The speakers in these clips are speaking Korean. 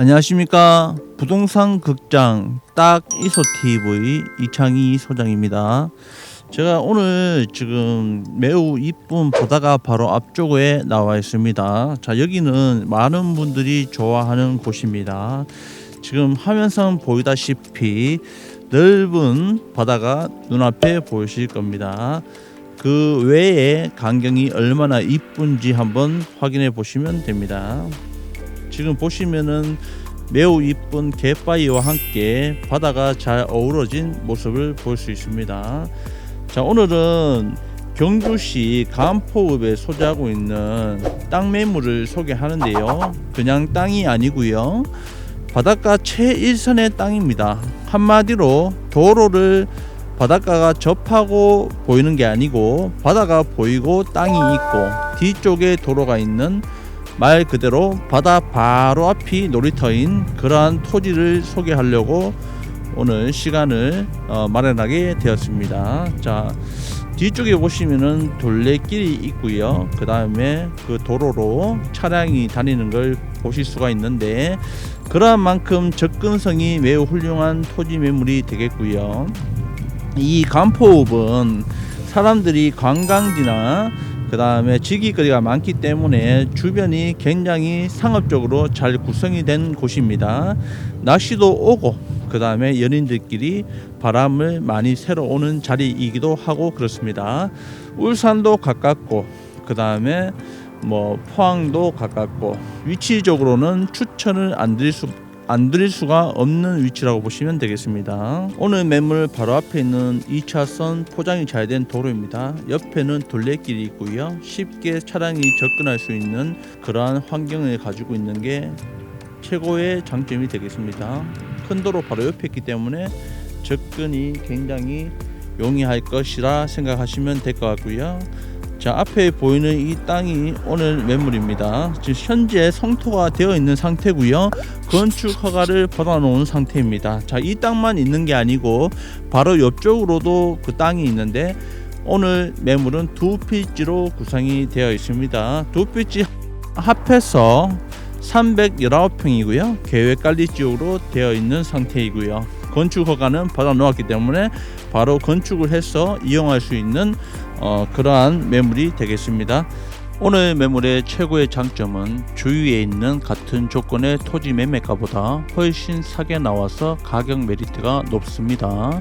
안녕하십니까 부동산 극장 딱 이소 TV 이창희 소장입니다. 제가 오늘 지금 매우 이쁜 보다가 바로 앞쪽에 나와 있습니다. 자 여기는 많은 분들이 좋아하는 곳입니다. 지금 화면상 보이다시피 넓은 바다가 눈앞에 보이실 겁니다. 그 외에 광경이 얼마나 이쁜지 한번 확인해 보시면 됩니다. 지금 보시면은 매우 이쁜 갯바위와 함께 바다가 잘 어우러진 모습을 볼 수 있습니다. 자 오늘은 경주시 간포읍에 소재하고 있는 땅 매물을 소개하는데요. 그냥 땅이 아니고요. 바닷가 최일선의 땅입니다. 한마디로 도로를 바닷가가 접하고 보이는 게 아니고 바다가 보이고 땅이 있고 뒤쪽에 도로가 있는 말 그대로 바다 바로 앞이 놀이터인 그러한 토지를 소개하려고 오늘 시간을 어, 마련하게 되었습니다. 자 뒤쪽에 보시면은 둘레길이 있고요. 그 다음에 그 도로로 차량이 다니는 걸 보실 수가 있는데 그러한 만큼 접근성이 매우 훌륭한 토지 매물이 되겠고요. 이 간포읍은 사람들이 관광지나 그 다음에 지기거리가 많기 때문에 주변이 굉장히 상업적으로 잘 구성이 된 곳입니다. 날씨도 오고 그 다음에 연인들끼리 바람을 많이 새러 오는 자리이기도 하고 그렇습니다. 울산도 가깝고 그 다음에 뭐 포항도 가깝고 위치적으로는 추천을 안 드릴 수 안 드릴 수가 없는 위치라고 보시면 되겠습니다. 오늘 매물 바로 앞에 있는 2차선 포장이 잘 된 도로입니다. 옆에는 둘레길이 있고요. 쉽게 차량이 접근할 수 있는 그러한 환경을 가지고 있는 게 최고의 장점이 되겠습니다. 큰 도로 바로 옆에 있기 때문에 접근이 굉장히 용이할 것이라 생각하시면 될 것 같고요. 자 앞에 보이는 이 땅이 오늘 매물입니다. 지금 현재 성토가 되어 있는 상태고요. 건축 허가를 받아 놓은 상태입니다. 자 이 땅만 있는 게 아니고 바로 옆쪽으로도 그 땅이 있는데 오늘 매물은 두 필지로 구성이 되어 있습니다. 두 필지 합해서 319평이고요. 계획 관리 지역으로 되어 있는 상태이고요. 건축 허가는 받아 놓았기 때문에 바로 건축을 해서 이용할 수 있는 어, 그러한 매물이 되겠습니다. 오늘 매물의 최고의 장점은 주위에 있는 같은 조건의 토지 매매가보다 훨씬 싸게 나와서 가격 메리트가 높습니다.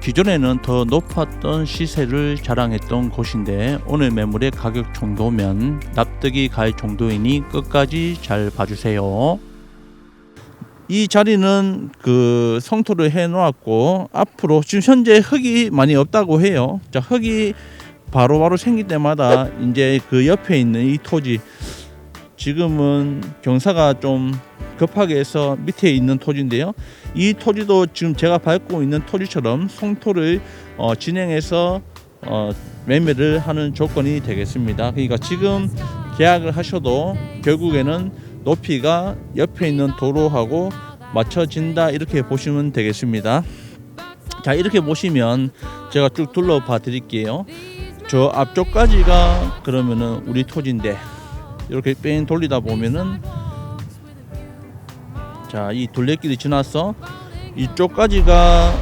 기존에는 더 높았던 시세를 자랑했던 곳인데 오늘 매물의 가격 정도면 납득이 갈 정도이니 끝까지 잘 봐주세요. 이 자리는 그 성토를 해 놓았고 앞으로 지금 현재 흙이 많이 없다고 해요. 자 흙이 바로 바로 생길 때마다 이제 그 옆에 있는 이 토지 지금은 경사가 좀 급하게 해서 밑에 있는 토지인데요. 이 토지도 지금 제가 밟고 있는 토지처럼 성토를 어, 진행해서 어, 매매를 하는 조건이 되겠습니다. 그러니까 지금 계약을 하셔도 결국에는 높이가 옆에 있는 도로하고 맞춰진다 이렇게 보시면 되겠습니다. 자 이렇게 보시면 제가 쭉 둘러봐 드릴게요. 저 앞쪽까지가 그러면은 우리 토지인데 이렇게 뺑 돌리다 보면은 자 이 둘레길이 지나서 이쪽까지가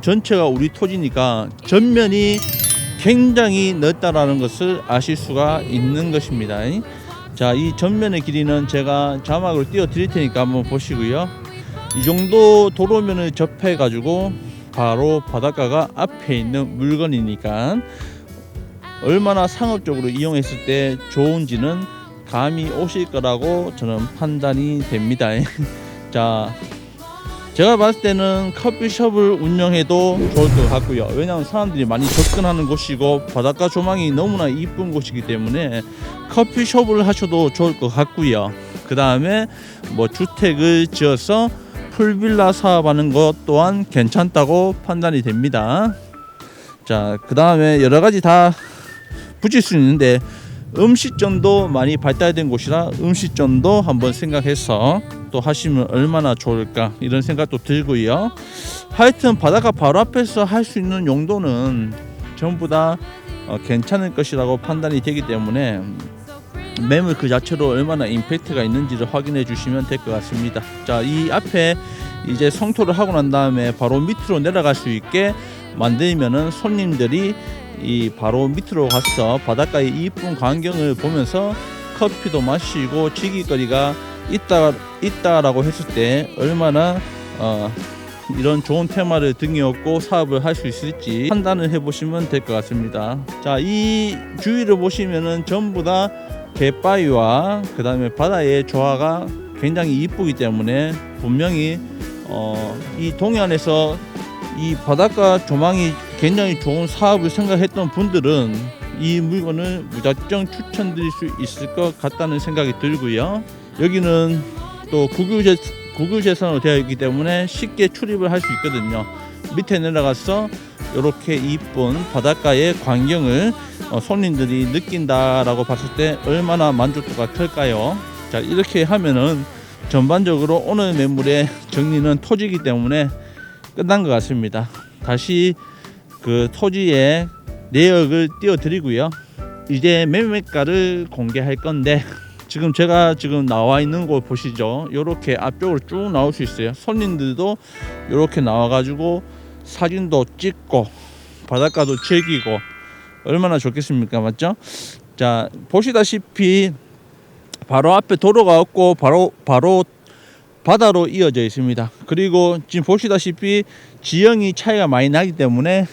전체가 우리 토지니까 전면이 굉장히 넓다라는 것을 아실 수가 있는 것입니다. 자, 이 전면의 길이는 제가 자막으로 띄워 드릴 테니까 한번 보시고요. 이 정도 도로면을 접해 가지고 바로 바닷가가 앞에 있는 물건이니까 얼마나 상업적으로 이용했을 때 좋은지는 감이 오실 거라고 저는 판단이 됩니다. 자, 제가 봤을 때는 커피숍을 운영해도 좋을 것 같고요. 왜냐하면 사람들이 많이 접근하는 곳이고 바닷가 조망이 너무나 이쁜 곳이기 때문에 커피숍을 하셔도 좋을 것 같고요. 그 다음에 뭐 주택을 지어서 풀빌라 사업하는 것 또한 괜찮다고 판단이 됩니다. 자, 그 다음에 여러 가지 다 붙일 수 있는데 음식점도 많이 발달된 곳이라 음식점도 한번 생각해서 또 하시면 얼마나 좋을까 이런 생각도 들고요. 하여튼 바닷가 바로 앞에서 할 수 있는 용도는 전부 다 어, 괜찮을 것이라고 판단이 되기 때문에 매물 그 자체로 얼마나 임팩트가 있는지를 확인해 주시면 될 것 같습니다. 자, 이 앞에 이제 성토를 하고 난 다음에 바로 밑으로 내려갈 수 있게 만들면은 손님들이 이 바로 밑으로 가서 바닷가의 이쁜 광경을 보면서 커피도 마시고 즐길거리가 있다 있다라고 했을 때 얼마나 어, 이런 좋은 테마를 등에 업고 사업을 할 수 있을지 판단을 해보시면 될 것 같습니다. 자, 이 주위를 보시면은 전부 다 갯바위와 그 다음에 바다의 조화가 굉장히 이쁘기 때문에 분명히 어, 이 동해안에서 이 바닷가 조망이 굉장히 좋은 사업을 생각했던 분들은 이 물건을 무작정 추천드릴 수 있을 것 같다는 생각이 들고요. 여기는 또 국유재 국유재산으로 되어 있기 때문에 쉽게 출입을 할 수 있거든요. 밑에 내려가서 이렇게 이쁜 바닷가의 광경을 어, 손님들이 느낀다라고 봤을 때 얼마나 만족도가 클까요? 자 이렇게 하면은 전반적으로 오늘 매물의 정리는 토지이기 때문에 끝난 것 같습니다. 다시 그 토지의 내역을 띄워드리고요. 이제 매매가를 공개할 건데 지금 제가 지금 나와 있는 곳 보시죠. 이렇게 앞쪽으로 쭉 나올 수 있어요. 손님들도 이렇게 나와가지고 사진도 찍고 바닷가도 즐기고 얼마나 좋겠습니까, 맞죠? 자 보시다시피 바로 앞에 도로가 없고 바로 바로 바다로 이어져 있습니다. 그리고 지금 보시다시피 지형이 차이가 많이 나기 때문에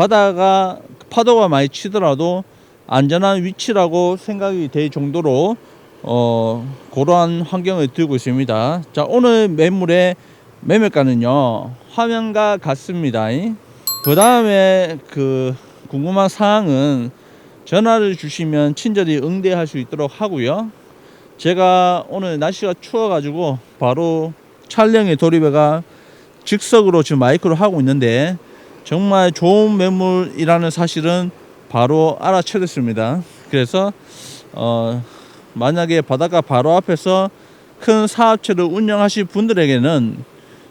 바다가 파도가 많이 치더라도 안전한 위치라고 생각이 될 정도로 어 그러한 환경을 들고 있습니다. 자 오늘 매물의 매매가는요 화면과 같습니다. 그 다음에 그 궁금한 사항은 전화를 주시면 친절히 응대할 수 있도록 하고요. 제가 오늘 날씨가 추워 가지고 바로 촬영에 돌입해가 즉석으로 지금 마이크로 하고 있는데 정말 좋은 매물이라는 사실은 바로 알아채렸습니다. 그래서 어 만약에 바닷가 바로 앞에서 큰 사업체를 운영하실 분들에게는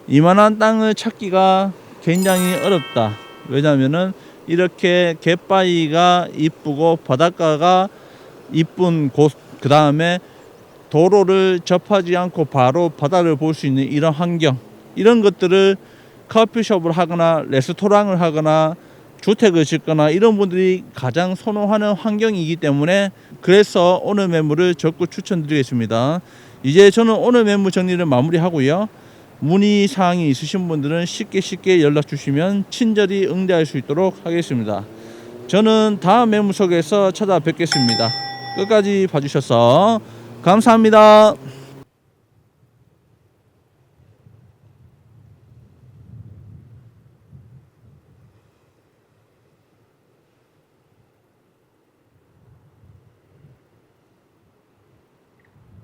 이만한 땅을 찾기가 굉장히 어렵다. 왜냐하면은 이렇게 갯바위가 이쁘고 바닷가가 이쁜 곳, 그 다음에 도로를 접하지 않고 바로 바다를 볼 수 있는 이런 환경, 이런 것들을 커피숍을 하거나 레스토랑을 하거나 주택을 짓거나 이런 분들이 가장 선호하는 환경이기 때문에 그래서 오늘 매물을 적극 추천드리겠습니다. 이제 저는 오늘 매물 정리를 마무리하고요. 문의 사항이 있으신 분들은 쉽게 쉽게 연락 주시면 친절히 응대할 수 있도록 하겠습니다. 저는 다음 매물 속에서 찾아뵙겠습니다. 끝까지 봐주셔서 감사합니다.